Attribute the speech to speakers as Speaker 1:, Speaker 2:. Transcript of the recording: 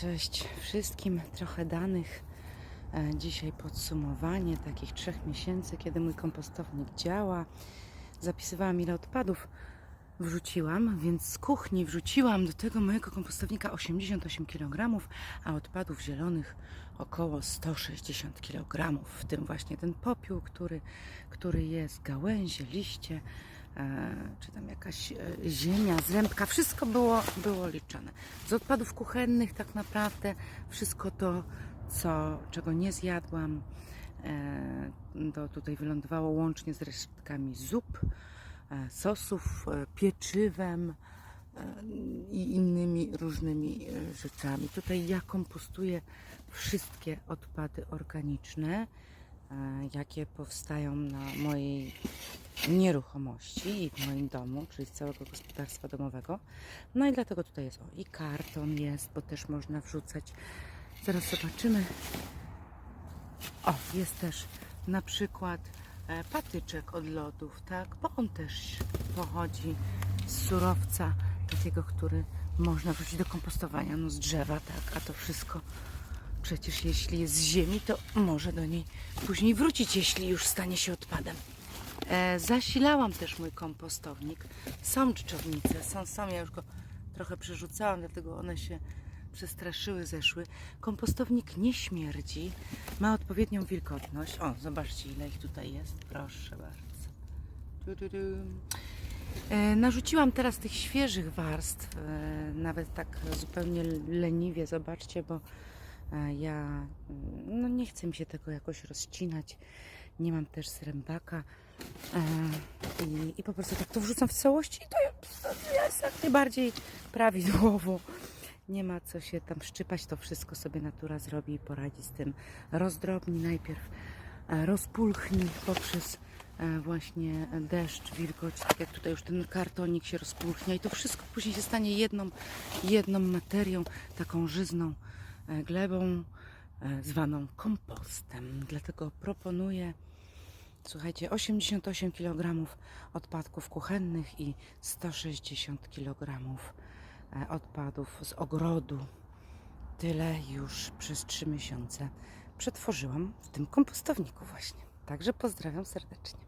Speaker 1: Cześć wszystkim, trochę danych. E, Dzisiaj podsumowanie takich trzech miesięcy, kiedy mój kompostownik działa. Zapisywałam ile odpadów wrzuciłam, więc z kuchni wrzuciłam do tego mojego kompostownika 88 kg, a odpadów zielonych około 160 kg. W tym właśnie ten popiół, który, który jest, gałęzie, liście, e, czy tam jakaś e, ziemia, zrębka, wszystko było, było liczone. Z odpadów kuchennych tak naprawdę wszystko to, co, czego nie zjadłam, e, to tutaj wylądowało łącznie z resztkami zup, e, sosów, pieczywem i innymi różnymi rzeczami. Tutaj ja kompostuję wszystkie odpady organiczne, jakie powstają na mojej nieruchomości i w moim domu, czyli z całego gospodarstwa domowego. No i dlatego tutaj jest o, i karton jest, bo też można wrzucać. Zaraz zobaczymy. O, jest też na przykład e, patyczek od lodów, tak? Bo on też pochodzi z surowca takiego, który można wrzucić do kompostowania, no z drzewa, tak? A to wszystko przecież jeśli jest z ziemi, to może do niej później wrócić, jeśli już stanie się odpadem. E, zasilałam też mój kompostownik. Są dżdżownice, są, są, ja już go trochę przerzucałam, dlatego one się przestraszyły, zeszły. Kompostownik nie śmierdzi, ma odpowiednią wilgotność. O, zobaczcie ile ich tutaj jest, proszę bardzo. Tu, tu, tu. E, narzuciłam teraz tych świeżych warstw, e, nawet tak zupełnie leniwie, zobaczcie, bo ja mm, no nie chcę mi się tego jakoś rozcinać. Nie mam też srębaka. E, i, I po prostu tak to wrzucam w całości i to jest- jak najbardziej prawidłowo. Nie ma co się tam szczypać, to wszystko sobie natura zrobi i poradzi z tym. Rozdrobni najpierw, e, rozpulchnij poprzez e, właśnie deszcz, wilgoć, tak jak tutaj już ten kartonik się rozpulchnia i to wszystko później się stanie jedną, jedną materią, taką żyzną glebą, e, zwaną kompostem. Dlatego proponuję Słuchajcie, 88 kg odpadków kuchennych i 160 kg e, odpadów z ogrodu. Tyle już przez 3 miesiące przetworzyłam w tym kompostowniku właśnie. Także pozdrawiam serdecznie.